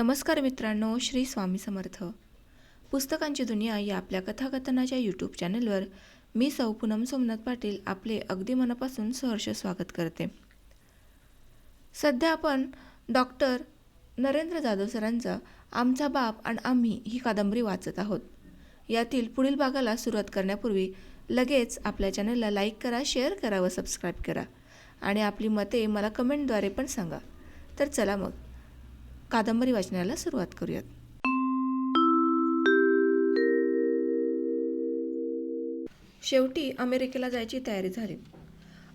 नमस्कार मित्रांनो श्री स्वामी समर्थ. पुस्तकांची दुनिया या आपल्या कथाकथनाच्या यूट्यूब चॅनलवर मी सौ पूनम सोमनाथ पाटील आपले अगदी मनापासून सहर्ष स्वागत करते. सध्या आपण डॉक्टर नरेंद्र जाधव सरांचा आमचा बाप आणि आम्ही ही कादंबरी वाचत आहोत. यातील पुढील भागाला सुरुवात करण्यापूर्वी लगेच आपल्या चॅनलला लाईक करा शेअर करा व सबस्क्राईब करा. आणि आपली मते मला कमेंटद्वारे पण सांगा. तर चला मग. कादंबरी वाचनाला सुरुवात करूयात. शेवटी अमेरिकेला जायची तयारी झाली.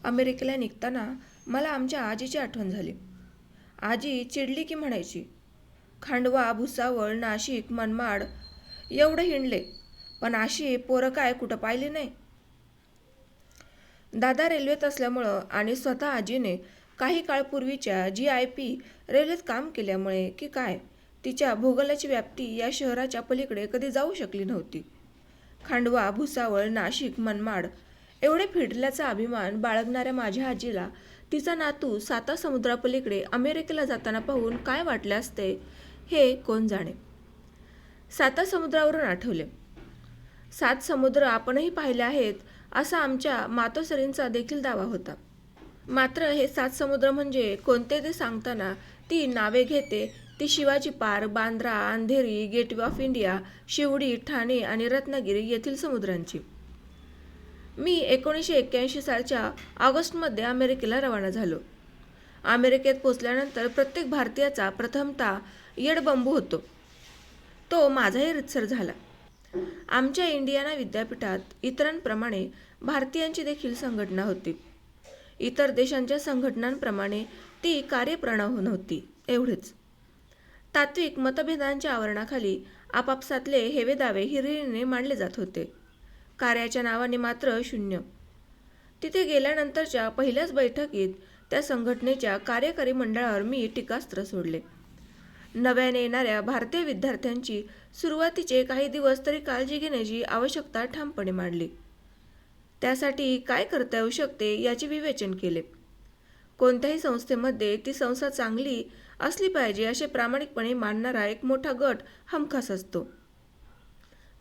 अमेरिकेला निघताना मला आमच्या आजीची आठवण झाली. आजी चिडली की म्हणायची खांडवा भुसावळ नाशिक मनमाड एवढं हिंडले पण अशी पोरं काय कुठं पाहिली नाही? दादा रेल्वेत असल्यामुळं आणि स्वतः आजीने काही काळपूर्वीच्या जी आय पी रेल्वेत काम केल्यामुळे की काय तिच्या भूगोलाची व्याप्ती या शहराच्या पलीकडे कधी जाऊ शकली नव्हती. खांडवा भुसावळ नाशिक मनमाड एवढे फिरल्याचा अभिमान बाळगणाऱ्या माझ्या आजीला तिचा नातू साता समुद्रापलीकडे अमेरिकेला जाताना पाहून काय वाटले असते हे कोण जाणे? साता समुद्रावरून आठवले. सात समुद्र आपणही पाहिले आहेत असा आमच्या मातोसरींचा देखील दावा होता. मात्र हे सात समुद्र म्हणजे कोणते ते सांगताना ती नावे घेते. ती शिवाजी पार Bandra Andheri Gateway of India Shivdi Thane आणि रत्नागिरी येथील समुद्रांची. मी एकोणीसशे एक्क्याऐंशी सालच्या ऑगस्टमध्ये अमेरिकेला रवाना झालो. अमेरिकेत पोचल्यानंतर प्रत्येक भारतीयाचा प्रथमता येडबंबू होतो. तो माझाही रितसर झाला. आमच्या इंडियाना विद्यापीठात इतरांप्रमाणे भारतीयांची देखील संघटना होती. इतर देशांच्या संघटनांप्रमाणे ती कार्यप्रणाह नव्हती एवढेच. तात्विक मतभेदांच्या आवरणाखाली आपापसातले हेवे दावे हिरिरीने मांडले जात होते. कार्याच्या नावाने मात्र शून्य. तिथे गेल्यानंतरच्या पहिल्याच बैठकीत त्या संघटनेच्या कार्यकारी मंडळावर मी टीकास्त्र सोडले. नव्याने येणाऱ्या भारतीय विद्यार्थ्यांची सुरुवातीचे काही दिवस तरी काळजी घेण्याची आवश्यकता ठामपणे मांडली. त्यासाठी काय करता येऊ शकते याचे विवेचन केले. कोणत्याही संस्थेमध्ये ती संस्था चांगली असली पाहिजे असे प्रामाणिकपणे मानणारा एक मोठा गट हमखास असतो.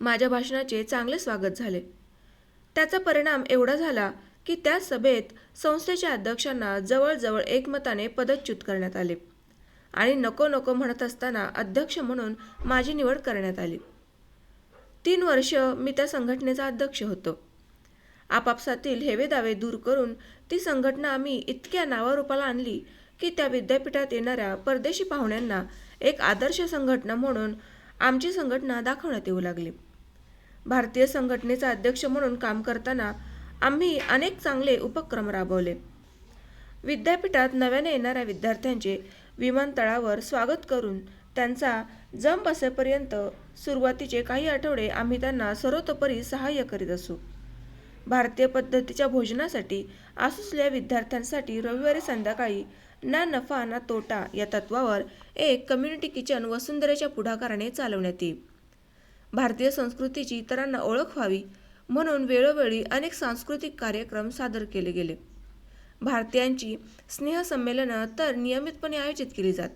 माझ्या भाषणाचे चांगले स्वागत झाले. त्याचा परिणाम एवढा झाला की त्या सभेत संस्थेच्या अध्यक्षांना जवळजवळ एकमताने पदच्युत करण्यात आले आणि नको नको म्हणत असताना अध्यक्ष म्हणून माझी निवड करण्यात आली. तीन वर्ष मी त्या संघटनेचा अध्यक्ष होतो. आपापसातील हेवेदावे दूर करून ती संघटना आम्ही इतक्या नावारूपाला आणली की त्या विद्यापीठात येणाऱ्या परदेशी पाहुण्यांना एक आदर्श संघटना म्हणून आमची संघटना दाखवण्यात येऊ लागली. भारतीय संघटनेचा अध्यक्ष म्हणून काम करताना आम्ही अनेक चांगले उपक्रम राबवले. विद्यापीठात नव्याने येणाऱ्या विद्यार्थ्यांचे विमानतळावर स्वागत करून त्यांचा जम बसेपर्यंत सुरुवातीचे काही आठवडे आम्ही त्यांना सर्वतोपरी सहाय्य करीत असू. भारतीय पद्धतीच्या भोजनासाठी आसुसल्या विद्यार्थ्यांसाठी रविवारी संध्याकाळी ना नफा ना तोटा या तत्वावर एक कम्युनिटी किचन वसुंधरेच्या पुढाकाराने चालवण्यात येईल. भारतीय संस्कृतीची इतरांना ओळख व्हावी म्हणून वेळोवेळी अनेक सांस्कृतिक कार्यक्रम सादर केले गेले. भारतीयांची स्नेहसंमेलनं तर नियमितपणे आयोजित केली जात.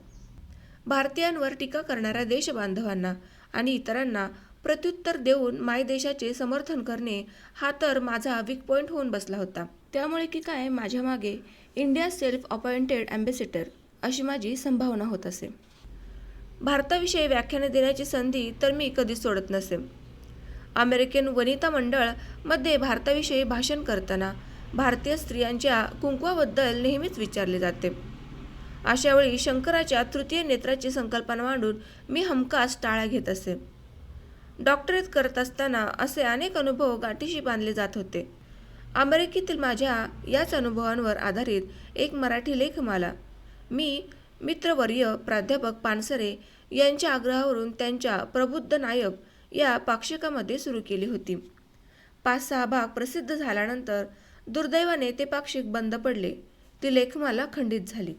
भारतीयांवर टीका करणाऱ्या देशबांधवांना आणि इतरांना प्रत्युत्तर देऊन मायदेशाचे समर्थन करणे हा तर माझा वीक पॉईंट होऊन बसला होता. त्यामुळे की काय? माझ्या मागे इंडिया सेल्फ अपॉइंटेड अँबेसिडर अशी माझी संभावना होत असे. भारताविषयी व्याख्याने देण्याची संधी तर मी कधीच सोडत नसे. अमेरिकन वनिता मंडळमध्ये भारताविषयी भाषण करताना भारतीय स्त्रियांच्या कुंकवाबद्दल नेहमीच विचारले जाते. अशावेळी शंकराच्या तृतीय नेत्राची संकल्पना मांडून मी हमखास टाळ्या घेत असे. डॉक्टरेट करत असताना असे अनेक अनुभव गाठीशी बांधले जात होते. अमेरिकेतील माझ्या याच अनुभवांवर आधारित एक मराठी लेखमाला मी मित्रवर्य प्राध्यापक पानसरे यांच्या आग्रहावरून त्यांच्या प्रबुद्ध नायक या पाक्षिकामध्ये सुरू केली होती. पाच सहा भाग प्रसिद्ध झाल्यानंतर दुर्दैवाने ते पाक्षिक बंद पडले. ती लेखमाला खंडित झाली.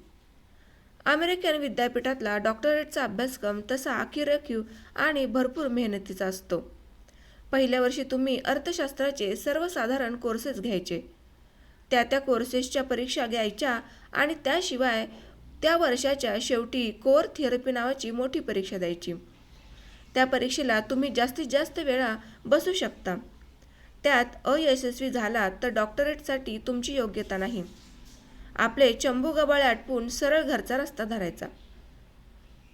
अमेरिकन विद्यापीठातला डॉक्टरेटचा अभ्यासक्रम तसा आखीराखीव आणि भरपूर मेहनतीचा असतो. पहिल्या वर्षी तुम्ही अर्थशास्त्राचे सर्वसाधारण कोर्सेस घ्यायचे. त्या त्या कोर्सेसच्या परीक्षा घ्यायच्या आणि त्याशिवाय त्या वर्षाच्या शेवटी कोर थेरपी नावाची मोठी परीक्षा द्यायची. त्या परीक्षेला तुम्ही जास्तीत जास्त वेळा बसू शकता. त्यात अयशस्वी झालात तर डॉक्टरेटसाठी तुमची योग्यता नाही. आपले चंबू गबाळे आटपून सरळ घरचा रस्ता धरायचा.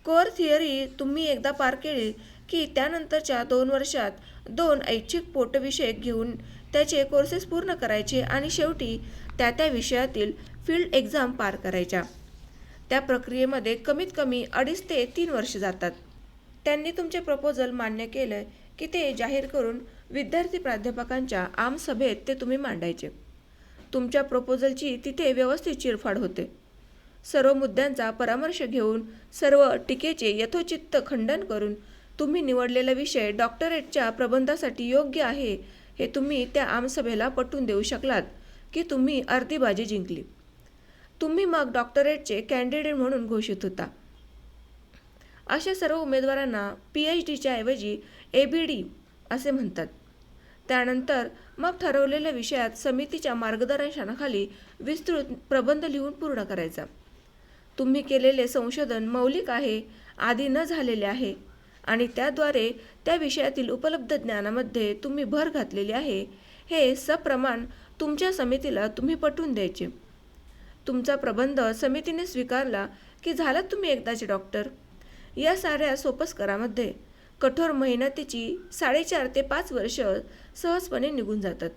कोर थिअरी तुम्ही एकदा पार केली की त्यानंतरच्या दोन वर्षात दोन ऐच्छिक पोटविषयक घेऊन त्याचे कोर्सेस पूर्ण करायचे आणि शेवटी त्या त्या विषयातील फील्ड एक्झाम पार करायच्या. त्या प्रक्रियेमध्ये कमीत कमी अडीच ते तीन वर्ष जातात. त्यांनी तुमचे प्रपोजल मान्य केलं की ते जाहीर करून विद्यार्थी प्राध्यापकांच्या आमसभेत ते तुम्ही मांडायचे. तुमच्या प्रपोजलची तिथे व्यवस्थित चिरफाड होते. सर्व मुद्द्यांचा परामर्श घेऊन सर्व टीकेचे यथोचित्त खंडन करून तुम्ही निवडलेला विषय डॉक्टरेटच्या प्रबंधासाठी योग्य आहे हे तुम्ही त्या आमसभेला पटवून देऊ शकलात की तुम्ही अर्धी बाजी जिंकली. तुम्ही मग डॉक्टरेटचे कॅन्डिडेट म्हणून घोषित होता. अशा सर्व उमेदवारांना पी एच डीच्या ऐवजी ए बी डी असे म्हणतात. त्यानंतर मग ठरवलेल्या विषयात समितीच्या मार्गदर्शनाखाली विस्तृत प्रबंध लिहून पूर्ण करायचा. तुम्ही केलेले संशोधन मौलिक आहे आधी न झालेले आहे आणि त्याद्वारे त्या विषयातील उपलब्ध ज्ञानामध्ये तुम्ही भर घातलेली आहे हे सप्रमाण तुमच्या समितीला तुम्ही पटवून द्यायचे. तुमचा प्रबंध समितीने स्वीकारला की झालात तुम्ही एकदाचे डॉक्टर? या साऱ्या सोपस्करामध्ये कठोर मेहनतीची साडेचार ते पाच वर्ष सहजपणे निघून जातात.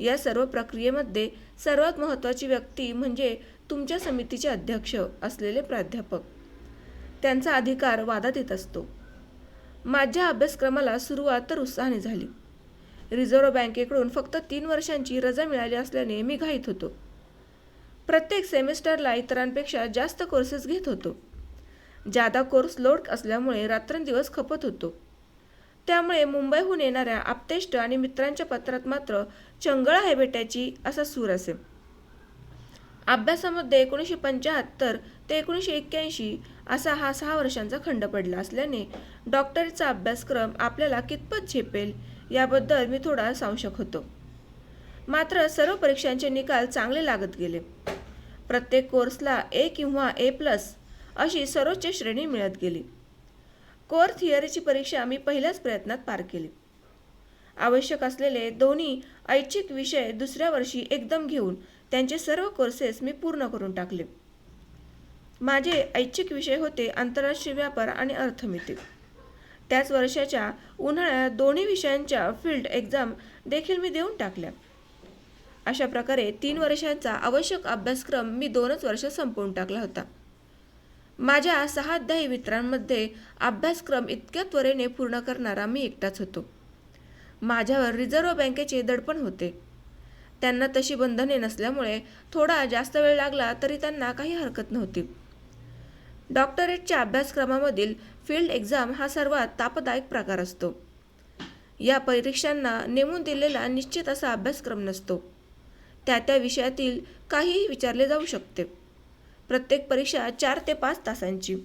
या सर्व प्रक्रियेमध्ये सर्वात महत्त्वाची व्यक्ती म्हणजे तुमच्या समितीचे अध्यक्ष असलेले प्राध्यापक. त्यांचा अधिकार वादात येत असतो. माझ्या अभ्यासक्रमाला सुरुवात तर उत्साहाने झाली. रिझर्व्ह बँकेकडून फक्त तीन वर्षांची रजा मिळाली असल्याने मी घाईत होतो. प्रत्येक सेमिस्टरला इतरांपेक्षा जास्त कोर्सेस घेत होतो. जादा कोर्स लोड असल्यामुळे रात्रंदिवस खपत होतो. त्यामुळे मुंबईहून येणाऱ्या आप्तेष्ट आणि मित्रांच्या पत्रात मात्र चंगळ आहे बेट्याची असा सूर असे अभ्यासामध्ये एकोणीसशे पंच्याहत्तर ते एकोणीसशे एक्क्याऐंशी असा हा सहा वर्षांचा खंड पडला असल्याने डॉक्टरीचा अभ्यासक्रम आपल्याला कितपत झेपेल याबद्दल मी थोडा संशक होतो. मात्र सर्व परीक्षांचे निकाल चांगले लागत गेले. प्रत्येक कोर्सला ए किंवा ए प्लस अशी सर्वोच्च श्रेणी मिळत गेली. कोर थिअरीची परीक्षा मी पहिल्याच प्रयत्नात पार केली. आवश्यक असलेले दोन्ही ऐच्छिक विषय दुसऱ्या वर्षी एकदम घेऊन त्यांचे सर्व कोर्सेस मी पूर्ण करून टाकले. माझे ऐच्छिक विषय होते आंतरराष्ट्रीय व्यापार आणि अर्थमिती त्याच वर्षाच्या उन्हाळ्यात दोन्ही विषयांच्या फील्ड एक्झाम देखील मी देऊन टाकल्या. अशा प्रकारे तीन वर्षांचा आवश्यक अभ्यासक्रम मी दोनच वर्ष संपवून टाकला होता. माझ्या सहा अध्यायी मित्रांमध्ये अभ्यासक्रम इतक्या त्वरेने पूर्ण करणारा मी एकटाच होतो. माझ्यावर रिझर्व्ह बँकेचे दडपण होते. त्यांना तशी बंधने नसल्यामुळे थोडा जास्त वेळ लागला तरी त्यांना काही हरकत नव्हती. डॉक्टरेटच्या अभ्यासक्रमामधील फील्ड एक्झाम हा सर्वात तापदायक प्रकार असतो. या परीक्षांना नेमून दिलेला निश्चित असा अभ्यासक्रम नसतो. त्या त्या विषयातील काहीही विचारले जाऊ शकते. प्रत्येक परीक्षा चार ते पाच तासांची.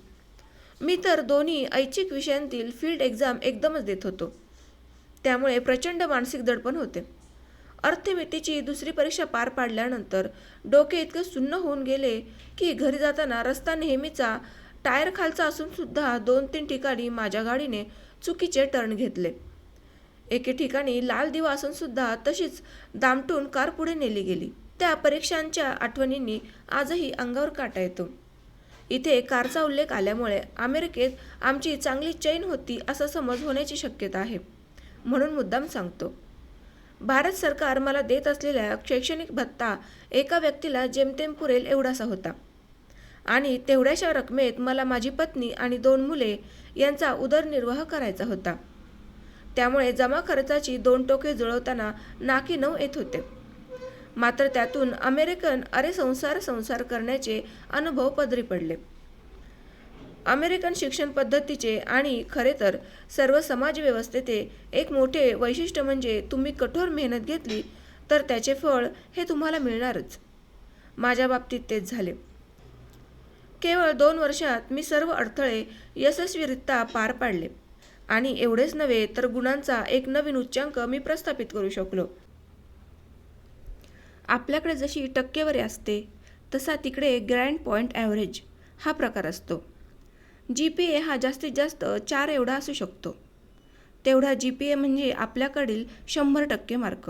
मी तर दोन्ही ऐच्छिक विषयांतील फील्ड एक्झाम एकदमच देत होतो. त्यामुळे प्रचंड मानसिक दडपण होते. अर्थमितीची दुसरी परीक्षा पार पाडल्यानंतर डोके इतके सुन्न होऊन गेले की घरी जाताना रस्ता नेहमीचा टायर खालचा असून सुद्धा दोन तीन ठिकाणी माझ्या गाडीने चुकीचे टर्न घेतले. एके ठिकाणी लाल दिवा असून सुद्धा तशीच दामटून कार पुढे नेली गेली. त्या परीक्षांच्या आठवणींनी आजही अंगावर काटा येतो. इथे कारचा उल्लेख आल्यामुळे अमेरिकेत आमची चांगली चैन होती असा समज होण्याची शक्यता आहे. म्हणून मुद्दाम सांगतो. भारत सरकार मला देत असलेल्या शैक्षणिक भत्ता एका व्यक्तीला जेमतेम पुरेल एवढासा होता. आणि तेवढ्याशा रकमेत मला माझी पत्नी आणि दोन मुले यांचा उदरनिर्वाह करायचा होता. त्यामुळे जमा खर्चाची दोन टोके जुळवताना नाकी नऊ येत होते. मात्र त्यातून अमेरिकन अरे संसार संसार करण्याचे अनुभव पदरी पडले. अमेरिकन शिक्षण पद्धतीचे आणि खरे तर सर्व समाजव्यवस्थेचे एक मोठे वैशिष्ट्य म्हणजे तुम्ही कठोर मेहनत घेतली तर त्याचे फळ हे तुम्हाला मिळणारच. माझ्या बाबतीत तेच झाले. केवळ दोन वर्षात मी सर्व अडथळे यशस्वीरित्या पार पाडले. आणि एवढेच नव्हे तर गुणांचा एक नवीन उच्चांक मी प्रस्थापित करू शकलो. आपल्याकडे जशी टक्केवारी असते तसा तिकडे ग्रँड पॉईंट ॲव्हरेज हा प्रकार असतो. जी पी ए हा जास्तीत जास्त चार एवढा असू शकतो. तेवढा जी पी ए म्हणजे आपल्याकडील शंभर टक्के मार्क.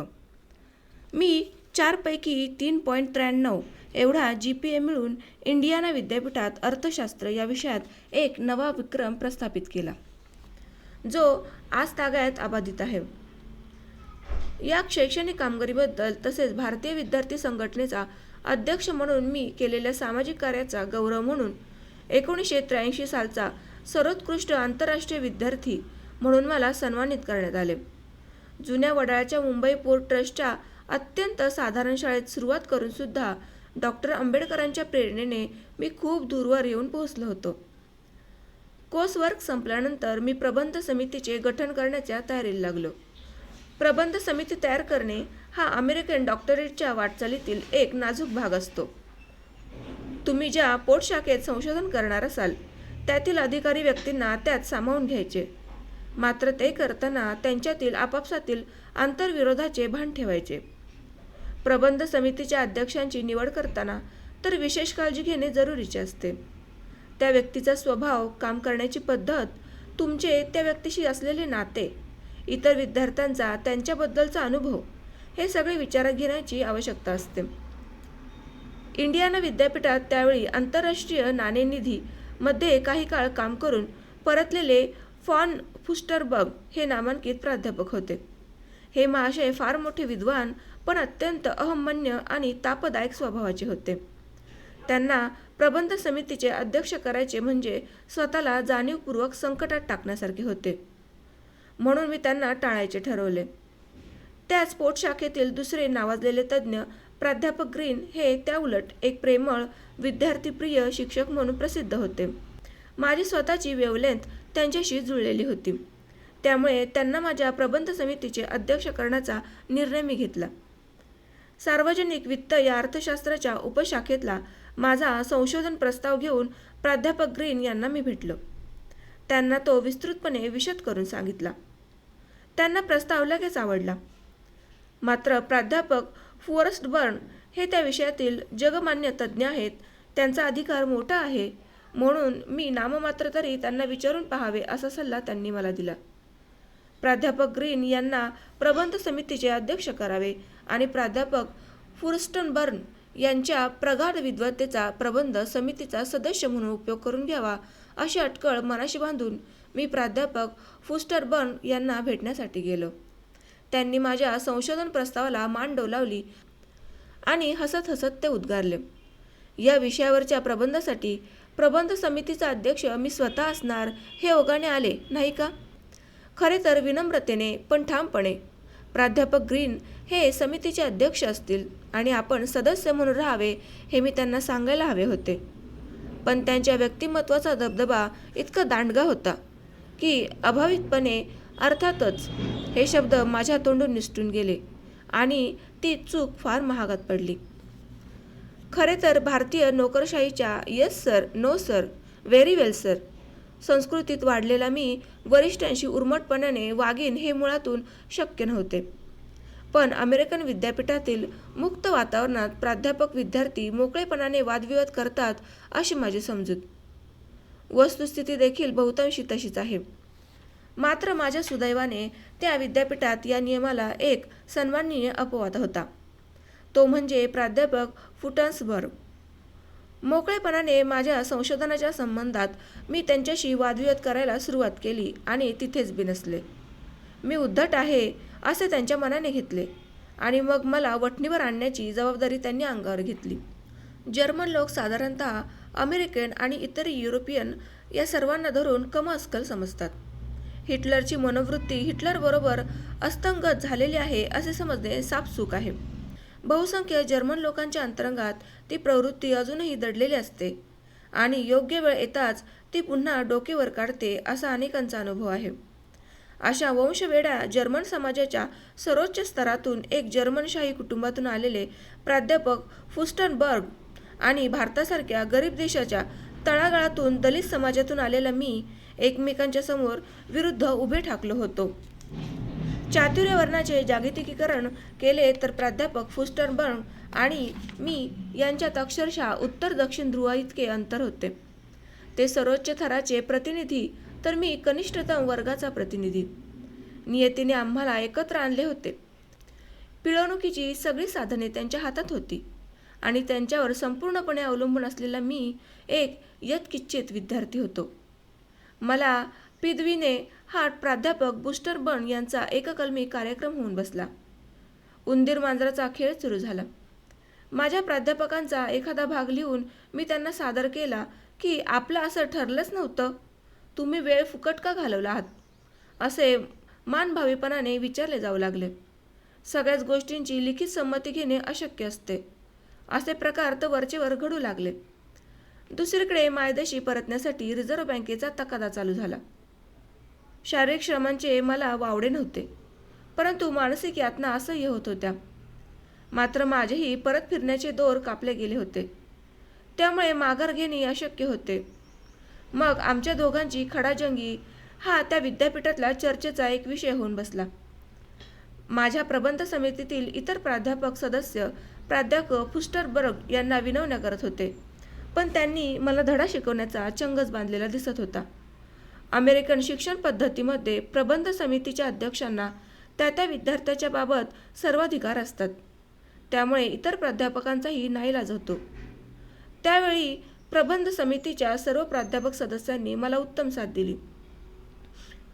मी चारपैकी तीन पॉईंट त्र्याण्णव एवढा जी पी ए मिळून इंडियाना विद्यापीठात अर्थशास्त्र या विषयात एक नवा विक्रम प्रस्थापित केला जो आज तागायत अबाधित आहे. या शैक्षणिक कामगिरीबद्दल तसेच भारतीय विद्यार्थी संघटनेचा अध्यक्ष म्हणून मी केलेल्या सामाजिक कार्याचा गौरव म्हणून एकोणीसशे त्र्याऐंशी सालचा सर्वोत्कृष्ट आंतरराष्ट्रीय विद्यार्थी म्हणून मला सन्मानित करण्यात आले. जुन्या वडाळ्याच्या मुंबई पोर्ट ट्रस्टच्या अत्यंत साधारण शाळेत सुरुवात करून सुद्धा डॉक्टर आंबेडकरांच्या प्रेरणेने मी खूप दूरवर येऊन पोहोचलो होतो. कोर्सवर्क संपल्यानंतर मी प्रबंध समितीचे गठन करण्याच्या तयारीला लागलो. प्रबंध समिती तयार करणे हा अमेरिकन डॉक्टरेटच्या वाटचालीतील एक नाजूक भाग असतो. तुम्ही ज्या पोटशाखेत संशोधन करणार असाल त्यातील अधिकारी व्यक्तींना त्यात सामावून घ्यायचे. मात्र ते करताना त्यांच्यातील आपापसातील आंतरविरोधाचे भान ठेवायचे. प्रबंध समितीच्या अध्यक्षांची निवड करताना तर विशेष काळजी घेणे जरुरीचे असते. त्या व्यक्तीचा स्वभाव काम करण्याची पद्धत तुमचे त्या व्यक्तीशी असलेले नाते इतर विद्यार्थ्यांचा त्यांच्याबद्दलचा अनुभव हे सगळे विचारात घेण्याची आवश्यकता असते. इंडियाना विद्यापीठात त्यावेळी आंतरराष्ट्रीय नाणेनिधी मध्ये काही काळ काम करून परतलेले फॉन फुस्टरबर्ग हे नामांकित प्राध्यापक होते. हे महाशय फार मोठे विद्वान पण अत्यंत अहमन्य आणि तापदायक स्वभावाचे होते. त्यांना प्रबंध समितीचे अध्यक्ष करायचे म्हणजे स्वतःला जाणीवपूर्वक संकटात टाकण्यासारखे होते. म्हणून मी त्यांना टाळायचे ठरवले. त्याच पोट शाखेतील दुसरे नावाजलेले तज्ज्ञ प्राध्यापक ग्रीन हे त्याउलट एक प्रेमळ विद्यार्थीप्रिय शिक्षक म्हणून प्रसिद्ध होते. माझी स्वतःची वेवलेंथ त्यांच्याशी जुळलेली होती. त्यामुळे त्यांना माझ्या प्रबंध समितीचे अध्यक्ष करण्याचा निर्णय मी घेतला. सार्वजनिक वित्त या अर्थशास्त्राच्या उपशाखेतला माझा संशोधन प्रस्ताव घेऊन प्राध्यापक ग्रीन यांना मी भेटलो. त्यांना तो विस्तृतपणे विशद करून सांगितला. त्यांना प्रस्ताव लगेच आवडला. मात्र प्राध्यापक फॉरेस्ट बर्न हे त्या विषयातील जगमान्य तज्ज्ञ आहेत. त्यांचा अधिकार मोठा आहे. म्हणून मी नाममात्र तरी त्यांना विचारून पाहावे असा सल्ला त्यांनी मला दिला. प्राध्यापक ग्रीन यांना प्रबंध समितीचे अध्यक्ष करावे आणि प्राध्यापक फुरस्टन बर्न यांच्या प्रगाढ विद्वत्तेचा प्रबंध समितीचा सदस्य म्हणून उपयोग करून घ्यावा अशी अटकळ मनाशी बांधून मी प्राध्यापक फुस्टर बर्न यांना भेटण्यासाठी गेलो. त्यांनी माझ्या संशोधन प्रस्तावाला मान डोलावली आणि हसत हसत ते उद्गारले. या विषयावरच्या प्रबंधासाठी प्रबंध समितीचा अध्यक्ष मी स्वतः असणार हे ओघाने आले नाही का? खरे तर विनम्रतेने पण ठामपणे. प्राध्यापक ग्रीन हे समितीचे अध्यक्ष असतील आणि आपण सदस्य म्हणून राहावे हे मी त्यांना सांगायला हवे होते. पण त्यांच्या व्यक्तिमत्वाचा दबदबा इतका दांडगा होता. की अभावितपणे अर्थातच हे शब्द माझ्या तोंडून निसटून गेले आणि ती चूक फार महागात पडली. खरे तर भारतीय नोकरशाहीच्या yes sir no sir very well sir संस्कृतीत वाढलेला मी वरिष्ठांशी उर्मटपणाने वागीन हे मुळातून शक्य नव्हते. पण अमेरिकन विद्यापीठातील मुक्त वातावरणात प्राध्यापक विद्यार्थी मोकळेपणाने वादविवाद करतात अशी माझी समजूत. वस्तुस्थिती देखील बहुतांशी तशीच आहे. मात्र माझ्या सुदैवाने त्या विद्यापीठात या नियमाला एक सन्माननीय अपवाद होता. तो म्हणजे प्राध्यापक फुटन्सबर्ग. मोकळेपणाने माझ्या संशोधनाच्या संबंधात मी त्यांच्याशी वादविवाद करायला सुरुवात केली आणि तिथेच बिनसले. मी उद्धट आहे असे त्यांच्या मनाने घेतले आणि मग मला वठणीवर आणण्याची जबाबदारी त्यांनी अंगावर घेतली. जर्मन लोक साधारणतः अमेरिकन आणि इतर युरोपियन या सर्वांना धरून कमअस्कल समजतात. हिटलरची मनोवृत्ती हिटलरबरोबर अस्तंगत झालेली आहे असे समजणे सापसूक आहे. बहुसंख्य जर्मन लोकांच्या अंतरंगात ती प्रवृत्ती अजूनही दडलेली असते आणि योग्य वेळ येताच ती पुन्हा डोकेवर काढते असा अनेकांचा अनुभव आहे. अशा वंशवेड्या जर्मन समाजाच्या सर्वोच्च स्तरातून एक जर्मनशाही कुटुंबातून आलेले प्राध्यापक फुस्टनबर्ग आणि भारतासारख्या गरीब देशाच्या तळागाळातून दलित समाजातून आलेला मी एकमेकांच्या समोर विरुद्ध उभे ठाकलो होतो. चातुर्य वर्णाचे जागतिकीकरण केले तर प्राध्यापक फुस्टनबर्ग आणि मी यांच्यात अक्षरशः उत्तर दक्षिण ध्रुवा इतके अंतर होते. ते सर्वोच्च थराचे प्रतिनिधी तर मी कनिष्ठतम वर्गाचा प्रतिनिधी. नियतीने आम्हाला एकत्र आणले होते. पिळवणुकीची सगळी साधने त्यांच्या हातात होती. आणि त्यांच्यावर संपूर्णपणे अवलंबून असलेला मी एक यत्किच्चित विद्यार्थी होतो. मला पिदवीने हा प्राध्यापक बुस्टर बन यांचा एककलमी कार्यक्रम होऊन बसला. उंदीर मांजराचा खेळ सुरू झाला. माझ्या प्राध्यापकांचा एखादा भाग लिहून मी त्यांना सादर केला की आपलं असं ठरलंच नव्हतं. तुम्ही वेळ फुकट का घालवला आहात? असे मानभावीपणाने विचारले जाऊ लागले. सगळ्याच गोष्टींची लिखित संमती घेणे अशक्य असते. असे प्रकार तर वरचेवर घडू लागले. दुसरीकडे मायदेशी परतण्यासाठी रिझर्व्ह बँकेचा तकादा चालू झाला. शारीरिक श्रमांचे मला वावडे नव्हते परंतु मानसिक यातना असह्य होत होत्या. मात्र माझेही परत फिरण्याचे दोर कापले गेले होते. त्यामुळे माघार घेणे अशक्य होते. मग आमच्या दोघांची खडाजंगी हा त्या विद्यापीठातला चर्चेचा एक विषय होऊन बसला. माझ्या प्रबंध समितीतील इतर प्राध्यापक सदस्य प्राध्यापक फुस्टरबर्ग यांना विनवण्या करत होते. पण त्यांनी मला धडा शिकवण्याचा चंगच बांधलेला दिसत होता. अमेरिकन शिक्षण पद्धतीमध्ये प्रबंध समितीच्या अध्यक्षांना त्या त्या विद्यार्थ्याच्या बाबत सर्वाधिकार असतात. त्यामुळे इतर प्राध्यापकांचाही नाईलाज होतो. त्यावेळी प्रबंध समितीच्या सर्व प्राध्यापक सदस्यांनी मला उत्तम साथ दिली.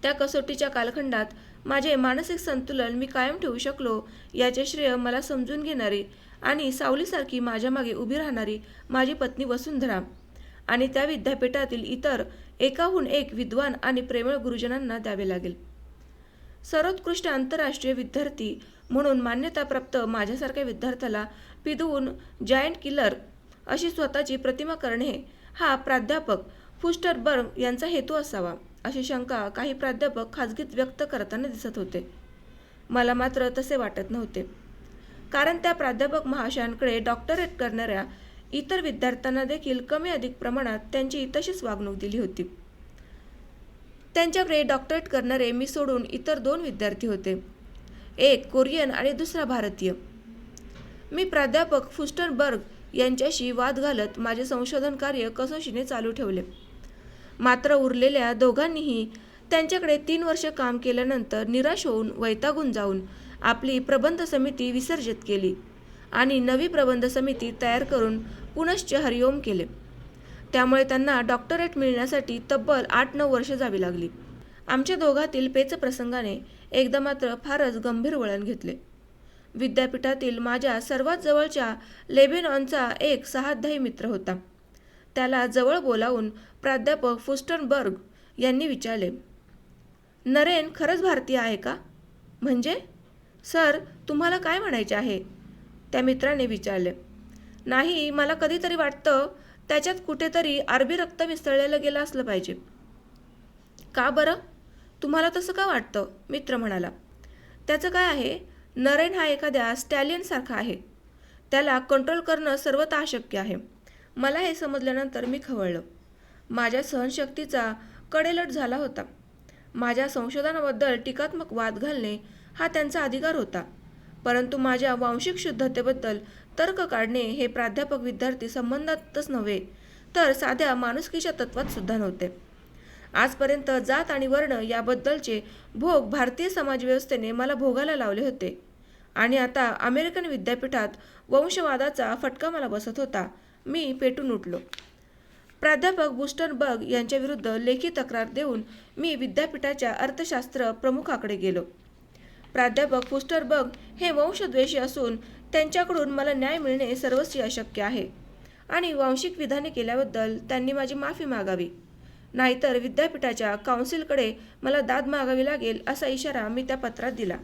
त्या कसोटीच्या कालखंडात माझे मानसिक संतुलन मी कायम ठेवू शकलो याचे श्रेय मला समजून घेणारे आणि सावलीसारखी माझ्या मागे उभी राहणारी माझी पत्नी वसुंधरा आणि त्या विद्यापीठातील इतर एकाहून एक विद्वान आणि प्रेमळ गुरुजनांना द्यावे लागेल. सर्वोत्कृष्ट आंतरराष्ट्रीय विद्यार्थी म्हणून मान्यताप्राप्त माझ्यासारख्या विद्यार्थ्याला पिदवून जायंट किलर अशी स्वतःची प्रतिमा करणे हा प्राध्यापक फुस्टरबर्ग यांचा हेतू असावा अशी शंका काही प्राध्यापक खाजगीत व्यक्त करताना दिसत होते. मला मात्र तसे वाटत नव्हते. कारण त्या प्राध्यापक महाशयांकडे डॉक्टरेट करणाऱ्या इतर विद्यार्थ्यांना देखील कमी अधिक प्रमाणात त्यांची तशीच वागणूक दिली होती. त्यांच्याकडे डॉक्टरेट करणारे मी सोडून इतर दोन विद्यार्थी होते. एक कोरियन आणि दुसरा भारतीय. मी प्राध्यापक फुस्टनबर्ग यांच्याशी वाद घालत माझे संशोधन कार्य कसोशीने चालू ठेवले. मात्र उरलेल्या दोघांनीही त्यांच्याकडे तीन वर्ष काम केल्यानंतर निराश होऊन वैतागून जाऊन आपली प्रबंध समिती विसर्जित केली आणि नवी प्रबंध समिती तयार करून पुनश्च हरिओम केले. त्यामुळे त्यांना डॉक्टरेट मिळण्यासाठी तब्बल आठ नऊ वर्ष जावी लागली. आमच्या दोघातील पेचप्रसंगाने एकदा मात्र फारच गंभीर वळण घेतले. विद्यापीठातील माझ्या सर्वात जवळच्या लेबेनॉनचा एक सहाध्यायी मित्र होता. त्याला जवळ बोलावून प्राध्यापक फुस्टनबर्ग यांनी विचारले नरेन खरंच भारतीय आहे का? म्हणजे? सर तुम्हाला काय म्हणायचे आहे? त्या मित्राने विचारले. नाही मला कधीतरी वाटतं त्याच्यात कुठेतरी अरबी रक्त मिसळलेलं गेलं असलं पाहिजे. का बरं? तुम्हाला तसं का वाटतं? मित्र म्हणाला. त्याचं काय आहे? नरेन हा एखाद्या स्टॅलियनसारखा आहे. त्याला कंट्रोल करणं सर्वतः अशक्य आहे. मला हे समजल्यानंतर मी खवळलं. माझ्या सहनशक्तीचा कडेलट झाला होता. माझ्या संशोधनाबद्दल टीकात्मक वाद घालणे हा त्यांचा अधिकार होता. परंतु माझ्या वांशिक शुद्धतेबद्दल तर्क काढणे हे प्राध्यापक विद्यार्थी संबंधातच नव्हे तर साध्या माणुसकीच्या तत्वात सुद्धा नव्हते. आजपर्यंत जात आणि वर्ण याबद्दलचे भोग भारतीय समाजव्यवस्थेने मला भोगायला लावले होते. आणि आता अमेरिकन विद्यापीठात वंशवादाचा फटका मला बसत होता. मी पेटून उठलो. प्राध्यापक बुस्टनबर्ग यांच्याविरुद्ध लेखी तक्रार देऊन मी विद्यापीठाच्या अर्थशास्त्र प्रमुखाकडे गेलो. प्राध्यापक फुस्टरबर्ग हे वंशद्वेषी असून त्यांच्याकडून मला न्याय मिळणे सर्वस्वी अशक्य आहे. आणि वांशिक विधाने केल्याबद्दल त्यांनी माझी माफी मागावी. नाहीतर विद्यापीठाच्या काउन्सिलकडे मला दाद मागावी लागेल असा इशारा मी त्या पत्रात दिला.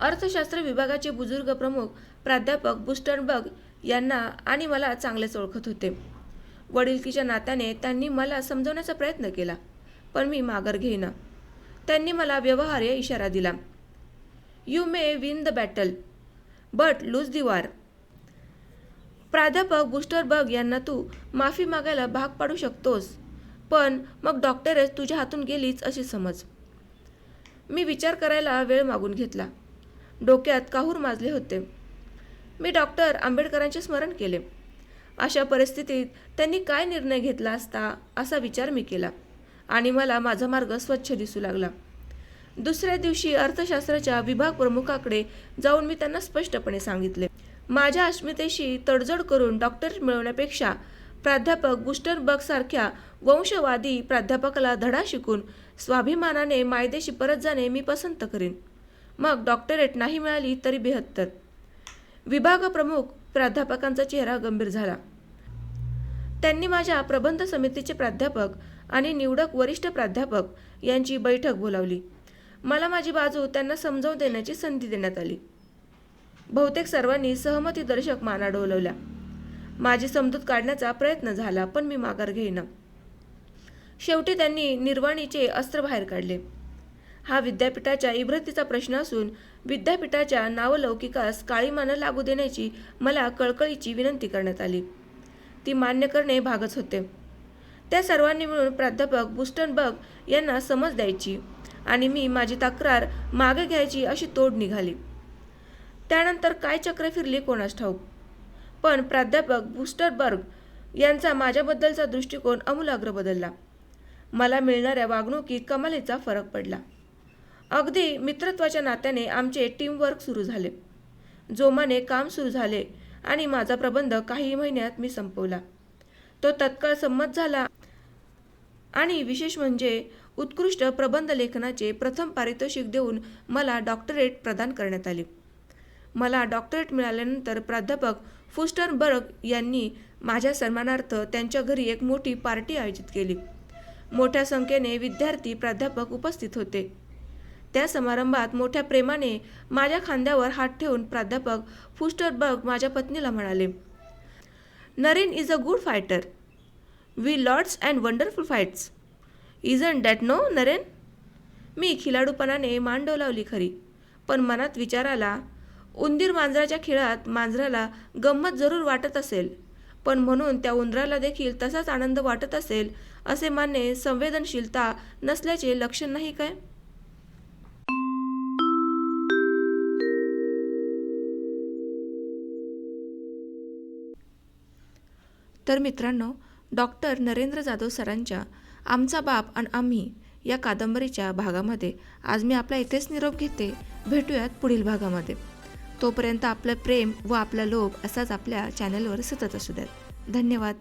अर्थशास्त्र विभागाचे बुजुर्ग प्रमुख प्राध्यापक बुस्टनबर्ग यांना आणि मला चांगलेच ओळखत होते. वडिलकीच्या नात्याने त्यांनी मला समजवण्याचा प्रयत्न केला पण मी माघार घेईना. त्यांनी मला व्यवहार्य इशारा दिला. You may win the battle but lose the war प्राध्यापक बुस्टरबर्ग यांना तू माफी मागायला भाग पाडू शकतोस पण मग डॉक्टरच तुझ्या हातून गेलीच अशी समज. मी विचार करायला वेळ मागून घेतला. डोक्यात काहूर माजले होते. मी डॉक्टर आंबेडकरांचे स्मरण केले. अशा परिस्थितीत त्यांनी काय निर्णय घेतला असता असा विचार मी केला. आणि मला माझा मार्ग स्वच्छ दिसू लागला. दुसऱ्या दिवशी अर्थशास्त्राच्या विभाग प्रमुखाकडे जाऊन मी त्यांना स्पष्टपणे सांगितले. माझ्या अस्मितेशी तडजोड करून डॉक्टरेट मिळवण्यापेक्षा प्राध्यापक बुस्टरबर्ग सारख्या वंशवादी प्राध्यापकाला धडा शिकून स्वाभिमानाने मायदेशी परत जाणे मी पसंत करेन. मग डॉक्टरेट नाही मिळाली तरी बेहत्तर. विभाग प्रमुख प्राध्यापकांचा चेहरा गंभीर झाला. त्यांनी माझ्या प्रबंध समितीचे प्राध्यापक आणि निवडक वरिष्ठ प्राध्यापक यांची बैठक बोलावली. मला माझी बाजू त्यांना समजावून देण्याची संधी देण्यात आली. बहुतेक सर्वांनी सहमतीदर्शक माना डोलवल्या. माझी समजूत काढण्याचा प्रयत्न झाला पण मी माघार घेईना. शेवटी त्यांनी निर्वाणीचे अस्त्र बाहेर काढले. हा विद्यापीठाच्या इब्रतीचा प्रश्न असून विद्यापीठाच्या नावलौकिकास काळीमानं लागू देण्याची मला कळकळीची विनंती करण्यात आली. ती मान्य करणे भागच होते. त्या सर्वांनी मिळून प्राध्यापक बुस्टनबर्ग यांना समज द्यायची आणि मी माझी तक्रार मागे घ्यायची अशी तोड निघाली. त्यानंतर काय चक्र फिरली कोणास ठाऊक? पण प्राध्यापक बुस्टरबर्ग यांचा माझ्याबद्दलचा दृष्टिकोन अमूलाग्र बदलला. मला मिळणाऱ्या वागणुकीत कमालीचा फरक पडला. अगदी मित्रत्वाच्या नात्याने आमचे टीमवर्क सुरू झाले. जोमाने काम सुरू झाले आणि माझा प्रबंध काही महिन्यात मी संपवला. तो तत्काळ संमत झाला आणि विशेष म्हणजे उत्कृष्ट प्रबंध लेखनाचे प्रथम पारितोषिक देऊन मला डॉक्टरेट प्रदान करण्यात आले. मला डॉक्टरेट मिळाल्यानंतर प्राध्यापक फुस्टनबर्ग यांनी माझ्या सन्मानार्थ त्यांच्या घरी एक मोठी पार्टी आयोजित केली. मोठ्या संख्येने विद्यार्थी प्राध्यापक उपस्थित होते. त्या समारंभात मोठ्या प्रेमाने माझ्या खांद्यावर हात ठेवून प्राध्यापक फुस्टरबर्ग माझ्या पत्नीला म्हणाले Naren is a good fighter. We lords and wonderful fights. Isn't that no Naren? मी खिलाडूपणाने मान डोलावली खरी पण मनात विचार आला उंदीर मांजराच्या खेळात मांजराला गंमत जरूर वाटत असेल पण म्हणून त्या उंदराला देखील तसाच आनंद वाटत असेल असे मानणे संवेदनशीलता नसल्याचे लक्षण नाही काय? तर मित्रांनो डॉक्टर नरेंद्र जाधव सरांच्या आमचा बाप आणि आम्ही या कादंबरीच्या भागामध्ये. आज मी आपला इथेच निरोप घेते. भेटूयात पुढील भागामध्ये. तोपर्यंत आपलं प्रेम व आपला लोभ असाच आपल्या चॅनलवर सतत असू द्यात. धन्यवाद.